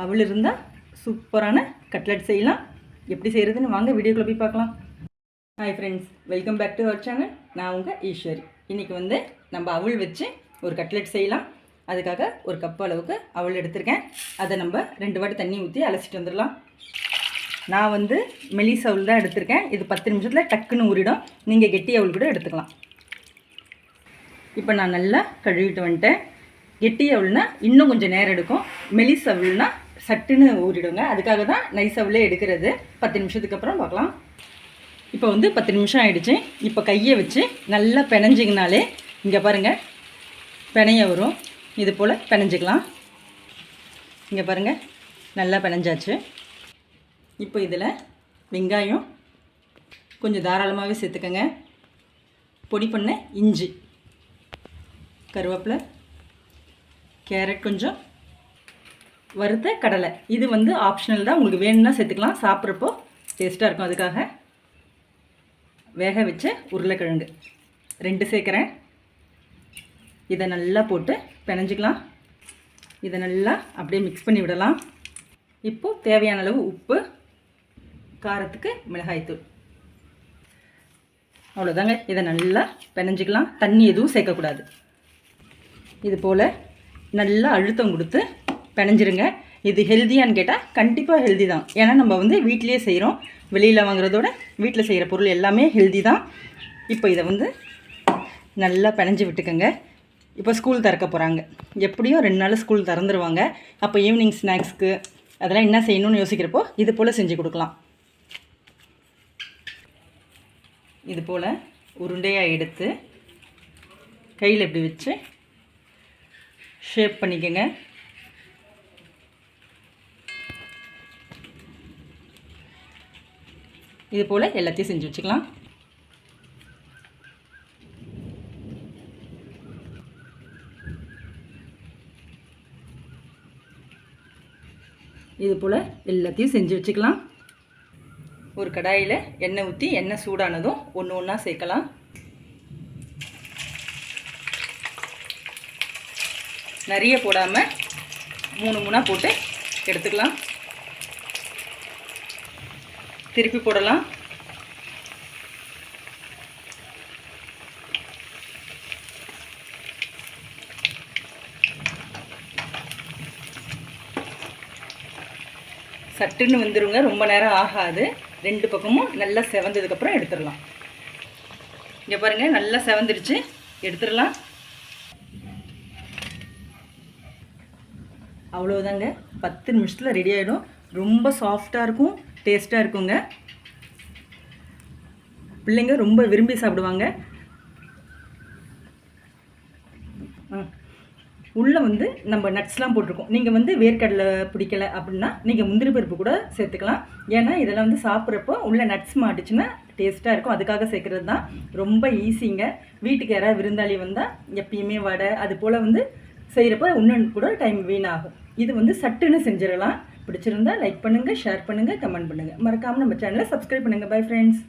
அவள் இருந்தால் சூப்பரான கட்லெட் செய்யலாம். எப்படி செய்கிறதுன்னு வாங்க வீடியோக்குள்ளே போய் பார்க்கலாம். Hi friends welcome back to our channel நான் உங்கள் ஈஸ்வரி. இன்றைக்கி வந்து நம்ம அவள் வச்சு ஒரு கட்லெட் செய்யலாம். அதுக்காக ஒரு கப் அளவுக்கு அவள் எடுத்திருக்கேன். அதை நம்ம ரெண்டு வாட்டி தண்ணி ஊற்றி அலசிட்டு வந்துடலாம். நான் வந்து மெலிஸ் அவள் தான் எடுத்திருக்கேன். இது பத்து நிமிஷத்தில் டக்குன்னு ஊறிடும். நீங்கள் கெட்டி அவள் கூட எடுத்துக்கலாம். இப்போ நான் நல்லா கழுவிட்டு வந்துட்டேன். கெட்டி அவள்னா இன்னும் கொஞ்சம் நேரம் எடுக்கும். மெலிஸ் அவள்னா சட்டுன்னு ஊறிடுங்க. அதுக்காக தான் நைஸ் அவளே எடுக்கிறது. பத்து நிமிஷத்துக்கு அப்புறம் பார்க்கலாம். இப்போ வந்து பத்து நிமிஷம் ஆகிடுச்சு இப்போ கையை வச்சு நல்லா பிணைஞ்சிங்கனாலே இங்கே பாருங்கள் பிணைய வரும். இது போல் பிணைஞ்சிக்கலாம். இங்கே பாருங்கள் நல்லா பிணைஞ்சாச்சு. இப்போ இதில் வெங்காயம் கொஞ்சம் தாராளமாகவே சேர்த்துக்கங்க. பொடி பண்ண இஞ்சி. கருவேப்பிலை. கேரட் கொஞ்சம் வறுத்த கடலை. இது வந்து ஆப்ஷனல் தான். உங்களுக்கு வேணும்னா சேர்த்துக்கலாம். சாப்பிட்றப்போ டேஸ்ட்டாக இருக்கும் அதுக்காக. வேக வச்ச உருளைக்கிழங்கு. ரெண்டு சேர்க்குறேன். இதை நல்லா போட்டு பிணைஞ்சிக்கலாம். இதை நல்லா அப்படியே மிக்ஸ் பண்ணி விடலாம். இப்போது தேவையான அளவு உப்பு காரத்துக்கு மிளகாய்த்தூள் அவ்வளோதாங்க இதை நல்லா பிணைஞ்சிக்கலாம். தண்ணி எதுவும் சேர்க்கக்கூடாது. இது போல் நல்லா அழுத்தம் கொடுத்து பிணைஞ்சிருங்க இது ஹெல்த்தியான்னு கேட்டால் கண்டிப்பாக ஹெல்தி தான் ஏன்னா நம்ம வந்து வீட்டிலேயே செய்கிறோம் வெளியில் வாங்குறதோட வீட்டில் செய்கிற பொருள் எல்லாமே ஹெல்தி தான் இப்போ இதை வந்து நல்லா பிணைஞ்சு விட்டுக்கோங்க. இப்போ ஸ்கூல் திறக்க போகிறாங்க எப்படியும் ரெண்டு நாள் ஸ்கூல் திறந்துருவாங்க. அப்போ ஈவினிங் ஸ்நாக்ஸ்க்கு அதெல்லாம் என்ன செய்யணும்னு யோசிக்கிறப்போ இது போல் செஞ்சு கொடுக்கலாம். இது போல் உருண்டையாக எடுத்து கையில் இப்படி வச்சு ஷேப் பண்ணிக்கோங்க. இது போல் எல்லாத்தையும் செஞ்சு வச்சுக்கலாம். இது போல் எல்லாத்தையும் செஞ்சு வச்சுக்கலாம். ஒரு கடாயில் எண்ணெய் ஊற்றி எண்ணெய் சூடானதும் ஒன்று ஒன்றா சேர்க்கலாம். நிறைய போடாமல் மூணு மூணாக போட்டு எடுத்துக்கலாம். திருப்பி போடலாம். சட்டுன்னு வந்துடுங்க ரொம்ப நேரம் ஆகாது. ரெண்டு பக்கமும் நல்லா செவந்ததுக்கப்புறம் எடுத்துடலாம். இங்கே பாருங்கள் நல்லா செவந்துடுச்சு எடுத்துடலாம். அவ்வளோதாங்க பத்து நிமிஷத்தில் ரெடி ஆகிடும் ரொம்ப சாஃப்டாக இருக்கும் டேஸ்ட்டாக இருக்குங்க. பிள்ளைங்க ரொம்ப விரும்பி சாப்பிடுவாங்க. உள்ளே வந்து நம்ம நட்ஸ்லாம் போட்டிருக்கோம். நீங்கள் வந்து வேர்க்கடலை பிடிக்கல அப்படின்னா நீங்கள் முந்திரி பருப்பு கூட சேர்த்துக்கலாம். ஏன்னா இதெல்லாம் வந்து சாப்பிட்றப்போ உள்ள நட்ஸ் மாட்டுச்சுன்னா டேஸ்ட்டாக இருக்கும். அதுக்காக சேர்க்குறது தான். ரொம்ப ஈஸிங்க வீட்டுக்கு யாராவது விருந்தாளி வந்தால் எப்பயுமே வடை அது போல் வந்து செய்கிறப்ப இன்னும் கூட டைம் வீணாகும். இது வந்து சட்டுன்னு செஞ்சிடலாம் பிடிச்சிருந்தா லைக் பண்ணுங்கள் ஷேர் பண்ணுங்கள் கமெண்ட் பண்ணுங்கள் மறக்காமல் நம்ம சேனலை சப்ஸ்கிரைப் பண்ணுங்கள் பை ஃப்ரெண்ட்ஸ்